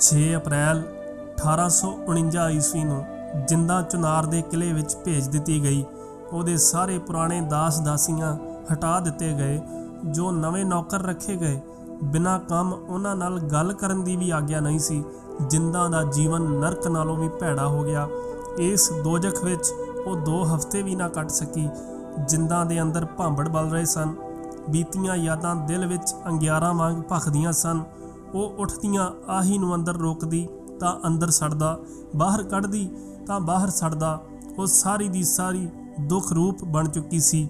6 ਅਪ੍ਰੈਲ 1849 ਈਸਵੀ ਨੂੰ ਜਿੰਦਾ ਚੁਨਾਰ ਦੇ ਕਿਲੇ ਵਿੱਚ ਭੇਜ ਦਿੱਤੀ ਗਈ। ਉਹਦੇ ਸਾਰੇ ਪੁਰਾਣੇ ਦਾਸ ਦਾਸੀਆਂ ਹਟਾ ਦਿੱਤੇ ਗਏ, ਜੋ ਨਵੇਂ ਨੌਕਰ ਰੱਖੇ ਗਏ। ਬਿਨਾਂ ਕੰਮ ਉਹਨਾਂ ਨਾਲ ਗੱਲ ਕਰਨ ਦੀ ਵੀ ਆਗਿਆ ਨਹੀਂ ਸੀ। ਜਿੰਦਾ ਦਾ ਜੀਵਨ ਨਰਕ ਨਾਲੋਂ ਵੀ ਭੈੜਾ ਹੋ ਗਿਆ। ਇਸ ਦੋਜਖ ਵਿੱਚ ਉਹ 2 ਹਫ਼ਤੇ ਵੀ ਨਾ ਕੱਟ ਸਕੀ। ਜਿੰਦਾਂ ਦੇ ਅੰਦਰ ਭਾਂਬੜ ਬਲ ਰਹੇ ਸਨ। ਬੀਤੀਆਂ ਯਾਦਾਂ ਦਿਲ ਵਿੱਚ ਅੰਗਿਆਰਾਂ ਵਾਂਗ ਭਖਦੀਆਂ ਸਨ। ਉਹ ਉੱਠਦੀਆਂ, ਆਹੀ ਨੂੰ ਅੰਦਰ ਰੋਕਦੀ, ਤਾਂ ਅੰਦਰ ਸੜਦਾ, ਬਾਹਰ ਕੱਢਦੀ, ਤਾਂ ਬਾਹਰ ਸੜਦਾ। ਉਹ ਸਾਰੀ ਦੀ ਸਾਰੀ ਦੁੱਖ ਰੂਪ ਬਣ ਚੁੱਕੀ ਸੀ।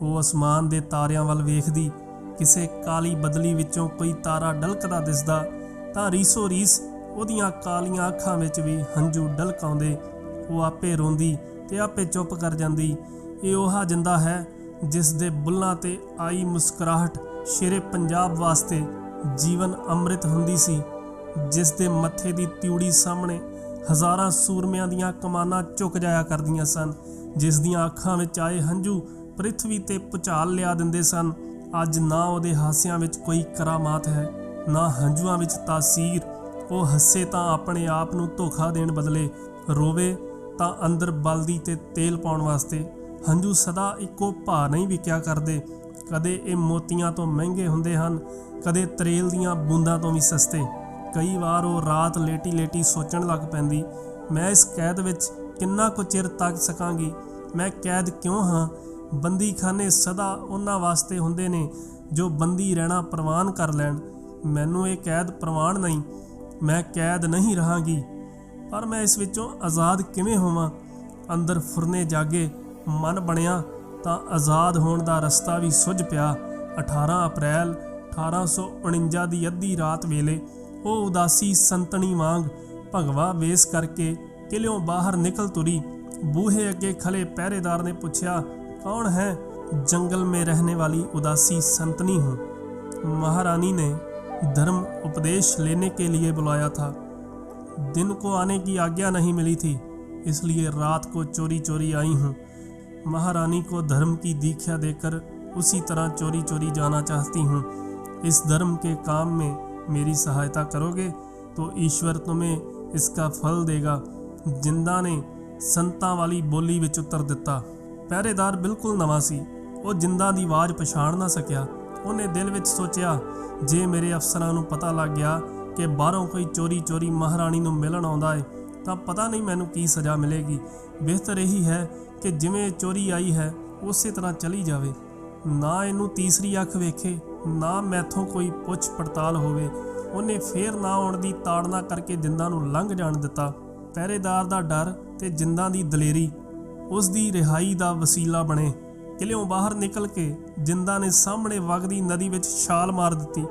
ਉਹ ਅਸਮਾਨ ਦੇ ਤਾਰਿਆਂ ਵੱਲ ਵੇਖਦੀ, ਕਿਸੇ ਕਾਲੀ ਬਦਲੀ ਵਿੱਚੋਂ ਕੋਈ ਤਾਰਾ ਡਲਕਦਾ ਦਿਸਦਾ, ਤਾਂ ਰੀਸੋ ਰੀਸ ਉਹਦੀਆਂ ਕਾਲੀਆਂ ਅੱਖਾਂ ਵਿੱਚ ਵੀ ਹੰਝੂ ਡਲਕਾਉਂਦੇ ਉਹ ਆਪੇ ਰੋਂਦੀ ਤੇ ਆਪੇ ਚੁੱਪ ਕਰ ਜਾਂਦੀ। ਇਹ ਉਹ ਜਿੰਦਾ ਹੈ, ਜਿਸ ਦੇ ਬੁੱਲਾਂ ਤੇ ਆਈ ਮੁਸਕਰਾਹਟ ਸ਼ੇਰੇ ਪੰਜਾਬ ਵਾਸਤੇ ਜੀਵਨ ਅੰਮ੍ਰਿਤ ਹੁੰਦੀ ਸੀ, ਜਿਸ ਦੇ ਮੱਥੇ ਦੀ ਤਿਉੜੀ ਸਾਹਮਣੇ ਹਜ਼ਾਰਾਂ ਸੂਰਮਿਆਂ ਦੀਆਂ ਕਮਾਨਾਂ ਝੁਕ ਜਾਇਆ ਕਰਦੀਆਂ ਸਨ, ਜਿਸ ਦੀਆਂ ਅੱਖਾਂ ਵਿੱਚ ਆਏ ਹੰਝੂ ਪ੍ਰithvi ਤੇ ਪੁਚਾਲ ਲਿਆ ਦਿੰਦੇ ਸਨ, ਅੱਜ ਨਾ ਉਹਦੇ ਹਾਸਿਆਂ ਵਿੱਚ ਕੋਈ ਕਰਾਮਾਤ ਹੈ, ਨਾ ਹੰਝੂਆਂ ਵਿੱਚ ਤਾਸੀਰ, ਉਹ ਹੱਸੇ ਤਾਂ ਆਪਣੇ ਆਪ ਨੂੰ ਧੋਖਾ ਦੇਣ ਬਦਲੇ ਰੋਵੇ ਤਾਂ ਅੰਦਰ ਬਲਦੀ ਤੇ ਤੇਲ ਪਾਉਣ ਵਾਸਤੇ, ਹੰਝੂ ਸਦਾ ਇੱਕੋ ਭਾ ਨਹੀਂ ਵਿਕਿਆ ਕਰਦੇ, ਕਦੇ ਇਹ ਮੋਤੀਆਂ ਤੋਂ ਮਹਿੰਗੇ ਹੁੰਦੇ ਹਨ ਕਦੇ ਤਰੇਲ ਦੀਆਂ ਬੂੰਦਾਂ ਤੋਂ ਵੀ ਸਸਤੇ। ਕਈ ਵਾਰ ਉਹ ਰਾਤ ਲੇਟੀ ਲੇਟੀ ਸੋਚਣ ਲੱਗ ਪੈਂਦੀ, ਮੈਂ ਇਸ ਕੈਦ ਵਿੱਚ ਕਿੰਨਾ ਕੁ ਚਿਰ ਤੱਕ ਸਕਾਂਗੀ? ਮੈਂ ਕੈਦ ਕਿਉਂ ਹਾਂ? ਬੰਦੀਖਾਨੇ ਸਦਾ ਉਹਨਾਂ ਵਾਸਤੇ ਹੁੰਦੇ ਨੇ ਜੋ ਬੰਦੀ ਰਹਿਣਾ ਪ੍ਰਵਾਨ ਕਰ ਲੈਣ। ਮੈਨੂੰ ਇਹ ਕੈਦ ਪ੍ਰਵਾਨ ਨਹੀਂ। ਮੈਂ ਕੈਦ ਨਹੀਂ ਰਹਾਂਗੀ। ਪਰ ਮੈਂ ਇਸ ਵਿੱਚੋਂ ਆਜ਼ਾਦ ਕਿਵੇਂ ਹੋਵਾਂ? ਅੰਦਰ ਫੁਰਨੇ ਜਾਗੇ, ਮਨ ਬਣਿਆ ਤਾਂ ਆਜ਼ਾਦ ਹੋਣ ਦਾ ਰਸਤਾ ਵੀ ਸੁੱਝ ਪਿਆ। 18 ਅਪ੍ਰੈਲ 1849 ਦੀ ਅੱਧੀ ਰਾਤ ਵੇਲੇ ਉਹ ਉਦਾਸੀ ਸੰਤਣੀ ਵਾਂਗ ਭਗਵਾ ਵੇਸ ਕਰਕੇ ਕਿਲਿਓਂ ਬਾਹਰ ਨਿਕਲ ਤੁਰੀ ਬੂਹੇ ਅੱਗੇ ਖਲੇ ਪਹਿਰੇਦਾਰ ਨੇ ਪੁੱਛਿਆ ਕੌਣ ਹੈ ਜੰਗਲ में रहने वाली उदासी संतनी हूँ महारानी ने धर्म उपदेश लेने के लिए बुलाया था दिन को आने की आज्ञा नहीं मिली थी इसलिए रात को चोरी चोरी आई हूँ महारानी को धर्म की दीक्षा देकर उसी तरह चोरी चोरी जाना चाहती हूँ इस धर्म के काम में मेरी सहायता करोगे तो ईश्वर तुम्हें इसका फल देगा ਜਿੰਦਾ ਨੇ ਸੰਤਾਂ ਵਾਲੀ ਬੋਲੀ ਵਿੱਚ ਉੱਤਰ ਦਿੱਤਾ ਪਹਿਰੇਦਾਰ ਬਿਲਕੁਲ ਨਵਾਂ ਸੀ ਉਹ ਜਿੰਦਾ ਦੀ ਆਵਾਜ਼ ਪਛਾਣ ਨਾ ਸਕਿਆ ਉਹਨੇ ਦਿਲ ਵਿੱਚ ਸੋਚਿਆ ਜੇ ਮੇਰੇ ਅਫਸਰਾਂ ਨੂੰ ਪਤਾ ਲੱਗ ਗਿਆ ਕਿ ਬਾਹਰੋਂ ਕੋਈ ਚੋਰੀ ਚੋਰੀ ਮਹਾਰਾਣੀ ਨੂੰ ਮਿਲਣ ਆਉਂਦਾ ਹੈ ਤਾਂ ਪਤਾ ਨਹੀਂ ਮੈਨੂੰ ਕੀ ਸਜ਼ਾ ਮਿਲੇਗੀ ਬਿਹਤਰ ਇਹੀ ਹੈ ਕਿ ਜਿਵੇਂ ਚੋਰੀ ਆਈ ਹੈ ਉਸੇ ਤਰ੍ਹਾਂ ਚਲੀ ਜਾਵੇ ਨਾ ਇਹਨੂੰ ਤੀਸਰੀ ਅੱਖ ਵੇਖੇ ਨਾ ਮੈਥੋਂ ਕੋਈ ਪੁੱਛ ਪੜਤਾਲ ਹੋਵੇ। ਉਹਨੇ ਫੇਰ ਨਾ ਆਉਣ ਦੀ ਤਾੜਨਾ ਕਰਕੇ ਜਿੰਦਾਂ ਨੂੰ ਲੰਘ ਜਾਣ ਦਿੱਤਾ। ਪਹਿਰੇਦਾਰ ਦਾ ਡਰ ਤੇ ਜਿੰਦਾਂ ਦੀ ਦਲੇਰੀ, ਉਸ ਦੀ ਰਿਹਾਈ ਦਾ ਵਸੀਲਾ ਬਣੇ। ਕਿਲਿਓਂ ਬਾਹਰ ਨਿਕਲ ਕੇ ਜਿੰਦਾਂ ਨੇ ਸਾਹਮਣੇ ਵਗਦੀ ਨਦੀ ਵਿੱਚ ਛਾਲ ਮਾਰ ਦਿੱਤੀ।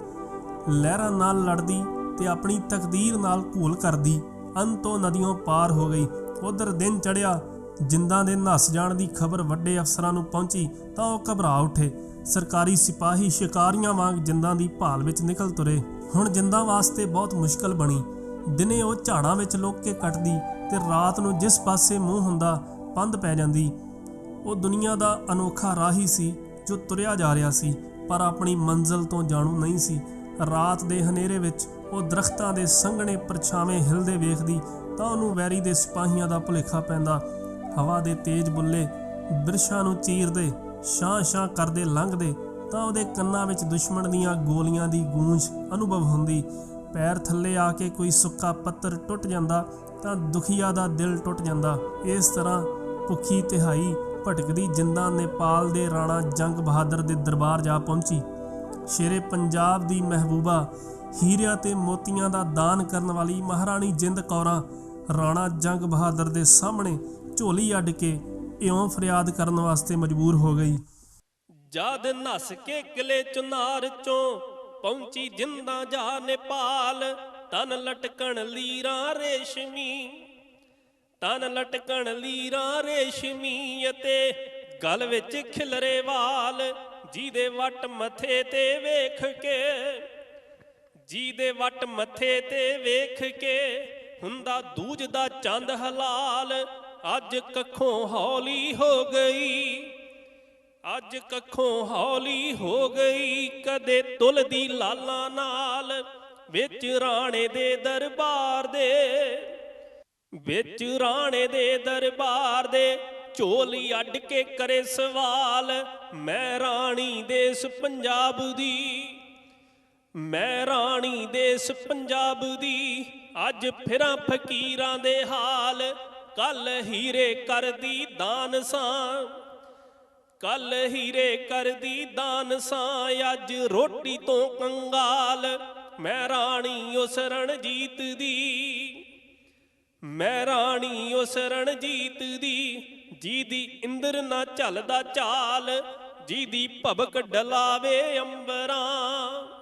ਲਹਿਰਾਂ ਨਾਲ ਲੜਦੀ ਤੇ ਆਪਣੀ ਤਕਦੀਰ ਨਾਲ ਘੂਲ ਕਰਦੀ। ਅੰਤੋਂ ਨਦੀਆਂ ਪਾਰ ਹੋ ਗਈ। ਉਧਰ ਦਿਨ ਚੜਿਆ ਜਿੰਦਾਂ ਦੇ ਨਸ ਜਾਣ ਦੀ ਖਬਰ ਵੱਡੇ ਅਫਸਰਾਂ ਨੂੰ ਪਹੁੰਚੀ ਤਾਂ ਉਹ ਘਬਰਾ ਉੱਠੇ। ਸਰਕਾਰੀ ਸਿਪਾਹੀ ਸ਼ਿਕਾਰੀਆਂ ਵਾਂਗ ਜਿੰਦਾਂ ਦੀ ਭਾਲ ਵਿੱਚ ਨਿਕਲ ਤੁਰੇ। ਹੁਣ ਜਿੰਦਾਂ ਵਾਸਤੇ ਬਹੁਤ ਮੁਸ਼ਕਲ ਬਣੀ। ਦਿਨੇ ਉਹ ਝਾੜਾਂ ਵਿੱਚ ਲੁੱਕ ਕੇ ਕੱਟਦੀ ਤੇ ਰਾਤ ਨੂੰ ਜਿਸ ਪਾਸੇ ਮੂੰਹ ਹੁੰਦਾ, ਪੰਧ ਪੈ ਜਾਂਦੀ। ਉਹ ਦੁਨੀਆ ਦਾ ਅਨੋਖਾ ਰਾਹੀ ਸੀ ਜੋ ਤੁਰਿਆ ਜਾ ਰਿਹਾ ਸੀ, ਪਰ ਆਪਣੀ ਮੰਜ਼ਲ ਤੋਂ ਜਾਣੂ ਨਹੀਂ ਸੀ। ਰਾਤ ਦੇ ਹਨੇਰੇ ਵਿੱਚ ਉਹ ਦਰਖਤਾਂ ਦੇ ਸੰਘਣੇ ਪਰਛਾਵੇਂ ਹਿਲਦੇ ਵੇਖਦੀ ਤਾਂ ਉਹਨੂੰ ਵੈਰੀ ਦੇ ਸਿਪਾਹੀਆਂ ਦਾ ਭੁਲੇਖਾ ਪੈਂਦਾ। ਹਵਾ ਦੇ ਤੇਜ਼ ਬੁੱਲੇ ਬਿਰਸ਼ਾਂ ਨੂੰ ਚੀਰਦੇ ਸ਼ਾਂ-ਸ਼ਾਂ ਕਰਦੇ ਲੰਘਦੇ, ਤਾਂ ਉਹਦੇ ਕੰਨਾਂ ਵਿੱਚ ਦੁਸ਼ਮਣ ਦੀਆਂ ਗੋਲੀਆਂ ਦੀ ਗੂੰਜ ਅਨੁਭਵ ਹੁੰਦੀ। ਪੈਰ ਥੱਲੇ ਆ ਕੇ ਕੋਈ ਸੁੱਕਾ ਪੱਤਰ ਟੁੱਟ ਜਾਂਦਾ, ਤਾਂ ਦੁਖੀਆ ਦਾ ਦਿਲ ਟੁੱਟ ਜਾਂਦਾ। ਇਸ ਤਰ੍ਹਾਂ ਭੁੱਖੀ ਤਿਹਾਈ ਭਟਕਦੀ ਜਿੰਦਾ ਨੇਪਾਲ ਦੇ ਰਾਣਾ ਜੰਗ ਬਹਾਦਰ ਦੇ ਦਰਬਾਰ ਜਾ ਪਹੁੰਚੀ। ਸ਼ੇਰੇ ਪੰਜਾਬ ਦੀ ਮਹਿਬੂਬਾ, ਹੀਰਿਆਂ ਤੇ ਮੋਤੀਆਂ ਦਾ ਦਾਨ ਕਰਨ ਵਾਲੀ ਮਹਾਰਾਣੀ ਜਿੰਦ ਕੌਰਾਂ, ਰਾਣਾ ਜੰਗ ਬਹਾਦਰ ਦੇ ਸਾਹਮਣੇ ਝੋਲੀ ਅੱਡ ਕੇ ਇਉਂ ਫਰਿਆਦ ਕਰਨ ਵਾਸਤੇ ਮਜਬੂਰ ਹੋ ਗਈ। ਜਦ ਨਸ ਕੇ ਕਿਲੇ ਚੁਨਾਰ ਚੋਂ ਪਹੁੰਚੀ ਜਿੰਦਾ ਜਾ ਨੇਪਾਲ, ਤਨ ਲਟਕਣ ਲੀਰਾਂ ਰੇਸ਼ਮੀ, ਤਨ ਲਟਕਣ ਲੀਰਾਂ ਰੇਸ਼ਮੀ ਅਤੇ ਗਲ ਵਿੱਚ ਖਿਲਰੇ ਵਾਲ ਜਿਹਦੇ ਵੱਟ ਮੱਥੇ ਤੇ ਵੇਖ ਕੇ ਜਿਹਦੇ ਵੱਟ ਮੱਥੇ ਤੇ ਵੇਖ ਕੇ, ਹੁੰਦਾ ਦੂਜ ਦਾ ਚੰਦ ਹਲਾਲ ਅੱਜ ਕੱਖੋਂ ਹੌਲੀ ਹੋ ਗਈ, ਅੱਜ ਕੱਖੋਂ ਹੌਲੀ ਹੋ ਗਈ, ਕਦੇ ਤੁਲ ਦੀ ਲਾਲਾਂ ਨਾਲ, ਵਿੱਚ ਰਾਣੇ ਦੇ ਦਰਬਾਰ ਦੇ, ਵਿੱਚ ਰਾਣੇ ਦੇ ਦਰਬਾਰ ਦੇ, ਝੋਲੀ ਅੱਡ ਕੇ ਕਰੇ ਸਵਾਲ, ਮੈਂ ਰਾਣੀ ਦੇਸ ਪੰਜਾਬ ਦੀ, ਮੈਂ ਰਾਣੀ ਦੇਸ ਪੰਜਾਬ ਦੀ, ਅੱਜ ਫਿਰਾਂ ਫਕੀਰਾਂ ਦੇ ਹਾਲ ਕੱਲ ਹੀਰੇ ਕਰਦੀ ਦਾਨ ਸਾਂ, ਕੱਲ ਹੀਰੇ ਕਰਦੀ ਦਾਨ ਸਾਂ, ਅੱਜ ਰੋਟੀ ਤੋਂ ਕੰਗਾਲ, ਮੈਂ ਰਾਣੀ ਉਸ ਰਣਜੀਤ ਦੀ। ਮੈਂ ਰਾਣੀ ਉਸ ਰਣਜੀਤ ਦੀ ਜੀ ਦੀ ਇੰਦਰ ਨਾ ਝਲਦਾ ਚਾਲ ਜਿਹਦੀ ਭਬਕ ਡਲਾਵੇ ਅੰਬਰਾਂ।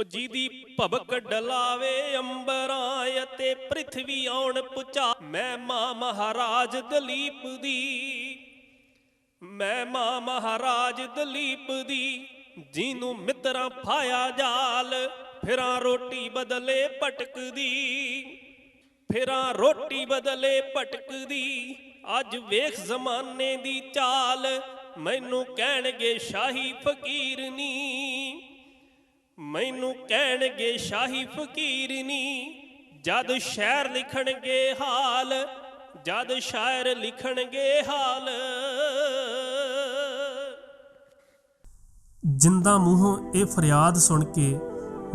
ਉਹ ਜਿਹਦੀ ਭਬਕ ਡਲਾਵੇ ਅੰਬਰਾਂ ਅਤੇ ਪ੍ਰithvi ਆਉਣ ਪੁਚਾ। ਮੈਂ ਮਾਂ ਮਹਾਰਾਜ ਦਲੀਪ ਦੀ, ਮੈਂ ਮਾਂ ਮਹਾਰਾਜ ਦਲੀਪ ਦੀ, ਜਿਹਨੂੰ ਮਿੱਤਰਾਂ ਫਾਇਆ ਜਾਲ, ਫਿਰਾਂ ਰੋਟੀ ਬਦਲੇ ਭਟਕਦੀ ਫਿਰਾਂ ਰੋਟੀ ਬਦਲੇ ਭਟਕਦੀ ਅੱਜ ਵੇਖ ਜ਼ਮਾਨੇ ਦੀ ਚਾਲ, ਮੈਨੂੰ ਕਹਿਣਗੇ ਸ਼ਾਹੀ ਫਕੀਰ ਨੀ ਮੈਨੂੰ ਕਹਿਣਗੇ ਸ਼ਾਹੀ ਫਕੀਰ ਨੀ, ਜਦ ਸ਼ਾਇਰ ਲਿਖਣਗੇ ਹਾਲ, ਜਦ ਸ਼ਾਇਰ ਲਿਖਣਗੇ ਹਾਲ। ਜਿੰਦਾ ਮੂੰਹੋਂ ਇਹ ਫਰਿਆਦ ਸੁਣ ਕੇ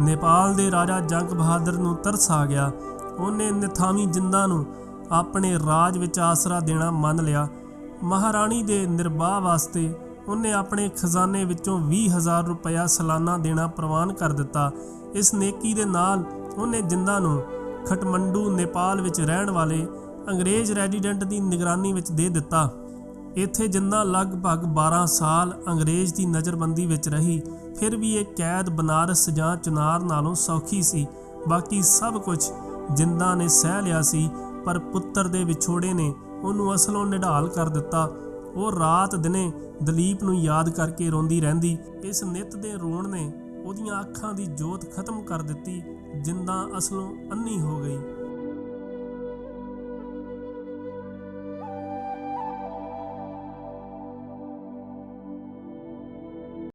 ਨੇਪਾਲ ਦੇ ਰਾਜਾ ਜੰਗ ਬਹਾਦਰ ਨੂੰ ਤਰਸ ਆ ਗਿਆ। ਉਹਨੇ ਨਿਥਾਵੀ ਜਿੰਦਾ ਨੂੰ ਆਪਣੇ ਰਾਜ ਵਿੱਚ ਆਸਰਾ ਦੇਣਾ ਮੰਨ ਲਿਆ। ਮਹਾਰਾਣੀ ਦੇ ਨਿਰਵਾਹ ਵਾਸਤੇ ਉਹਨੇ ਆਪਣੇ ਖਜ਼ਾਨੇ ਵਿੱਚੋਂ 20000 ਰੁਪਇਆ ਸਾਲਾਨਾ ਦੇਣਾ ਪ੍ਰਵਾਨ ਕਰ ਦਿੱਤਾ। ਇਸ ਨੇਕੀ ਦੇ ਨਾਲ ਉਹਨੇ ਜਿੰਦਾ ਨੂੰ ਖਟਮੰਡੂ, ਨੇਪਾਲ ਵਿੱਚ ਰਹਿਣ ਵਾਲੇ ਅੰਗਰੇਜ਼ ਰੈਜ਼ੀਡੈਂਟ ਦੀ ਨਿਗਰਾਨੀ ਵਿੱਚ ਦੇ ਦਿੱਤਾ। ਇੱਥੇ ਜਿੰਦਾ ਲਗਭਗ 12 ਸਾਲ ਅੰਗਰੇਜ਼ ਦੀ ਨਜ਼ਰਬੰਦੀ ਵਿੱਚ ਰਹੀ, ਫਿਰ ਵੀ ਇਹ ਕੈਦ ਬਨਾਰਸ ਜਾਂ ਚੁਨਾਰ ਨਾਲੋਂ ਸੌਖੀ ਸੀ। ਬਾਕੀ ਸਭ ਕੁਝ ਜਿੰਦਾ ਨੇ ਸਹਿ ਲਿਆ ਸੀ, ਪਰ ਪੁੱਤਰ ਦੇ ਵਿਛੋੜੇ ਨੇ ਉਹਨੂੰ ਅਸਲੋਂ ਨਿਢਾਲ ਕਰ ਦਿੱਤਾ। ਉਹ ਰਾਤ ਦਿਨੇ ਦਲੀਪ ਨੂੰ ਯਾਦ ਕਰਕੇ ਰੋਂਦੀ ਰਹਿੰਦੀ। ਇਸ ਨਿਤ ਦੇ ਰੋਣ ਨੇ ਉਹਦੀਆਂ ਅੱਖਾਂ ਦੀ ਜੋਤ ਖਤਮ ਕਰ ਦਿੱਤੀ, ਜਿੰਦਾ ਅਸਲੋਂ ਅੰਨੀ ਹੋ ਗਈ।